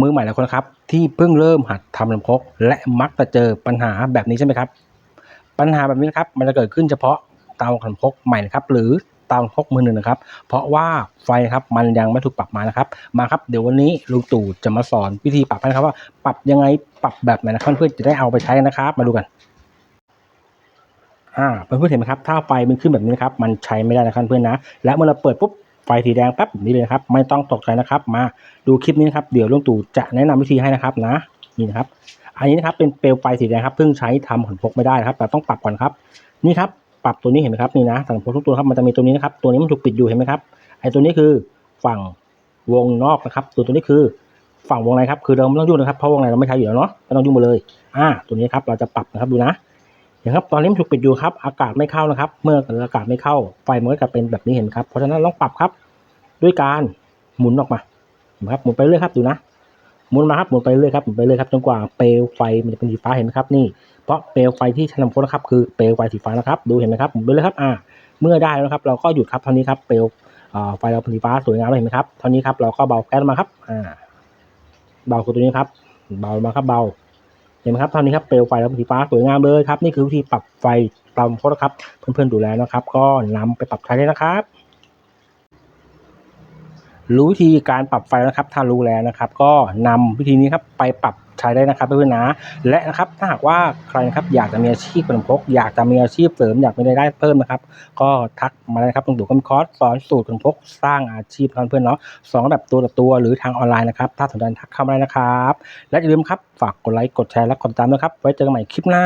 มือใหม่หลายคนครับ ที่เพิ่งเริ่มหัดทำลำพกและมักจะเจอปัญหาแบบนี้ใช่ไหมครับ ปัญหาแบบนี้นะครับมันจะเกิดขึ้นเฉพาะเตาลำพกใหม่นะครับ หรือเตาลำพกมือหนึ่งนะครับ เพราะว่าไฟครับมันยังไม่ถูกปรับมานะครับ มาครับเดี๋ยววันนี้ลุงตู่จะมาสอนวิธีปรับนะครับว่าปรับยังไงปรับแบบไหนนะครับเพื่อนจะได้เอาไปใช้นะครับ มาดูกันอ่าเพื่อนๆเห็นไหมครับถ้าไฟมันขึ้นแบบนี้นะครับมันใช้ไม่ได้นะครับเพื่อนนะ และเมื่อเราเปิดปุ๊บ ไฟสีแดงปั๊บแบบนี้เลยครับ ไม่ต้องตกใจนะครับ มาดูคลิปนี้นครับเดี๋ยวลุงตู่จะแนะนำวิธีให้นะครับนะนี่นะครับ อันนี้นะครับเป็นเปลวไฟสีแดงครับเพิ่งใช้ทำขนพกไม่ได้นะครับ แต่ต้องปรับก่อนครับ นี่ครับปรับตัวนี้เห็นไหมครับนี่นะสังพกทุกตัวครับมันจะมีตัวนี้นะครับ ตัวนี้มันถูกปิดอยู่เห็นไหมครับไอ้ตัวนี้คือฝั่งวงนอกนะครับส่วนตัวนี้คือฝั่งวงในครับคือเราไม่ต้องยุ่งนะครับเพราะวงในเราไม่ใช้อยู่แล้วเนาะไม่ต้องยุ่งมาเลย อ่า ตัวนี้ครับเราจะปรับนะครับดูนะเห็นครับตอนนี้มันถูกปิดอยู่ครับ อากาศไม่เข้านะครับ เมื่ออากาศไม่เข้าไฟมันก็จะเป็นแบบนี้เห็นครับเพราะฉะนั้นต้องปรับครับ ด้วยการหมุนออกมานไหมครับหมุนไปเรื่อยครับดูนะหมุนมาครับหมุนไปเรื่อยครับหมุนไปเรื่อยครับจนกว่าเปลวไฟมันจะเป็นสีฟ้าเห็นไหมครับนี่เพราะเปลวไฟที่ฉันนำโพสนะครับคือเปลวไฟสีฟ้านะครับ ดูเห็นไหมครับหมุนไปเรื่อยครับอ่าเมื่อได้แล้วครับ เราก็หยุดครับเท่านี้ครับเปลวอ่าไฟเราสีฟ้าสวยงามเลยเห็นไหมครับเท่านี้ครับเราก็เบาแก๊สมาครับอ่าเบาคือตัวนี้ครับ เบามาครับเบาเห็นไหมครับเท่านี้ครับเปลวไฟเราสีฟ้าสวยงามเลยครับนี่คือวิธีปรับไฟตามโพสนะครับ เพื่อนๆดูแลนะครับ ก็นำไปปรับใช้ได้นะครับ รู้วิธีการปรับไฟแล้วนะครับถ้ารู้แล้วนะครับ ก็นำวิธีนี้ครับไปปรับใช้ได้นะครับเพื่อนๆนะ และนะครับถ้าหากว่าใครนะครับอยากจะมีอาชีพขนมครกอยากจะมีอาชีพเสริมอยากมีรายได้เพิ่มนะครับ ก็ทักมาเลยครับตรงตู่ก็มีคอร์สสอนสูตรขนมครกสร้างอาชีพเพื่อนๆเนาะสอนแบบตัวต่อตัวหรือทางออนไลน์นะครับ ถ้าสนใจทักเข้ามาได้นะครับ และอย่าลืมครับฝากกดไลค์กดแชร์และกดติดตามด้วยครับ ไว้เจอกันใหม่คลิปหน้า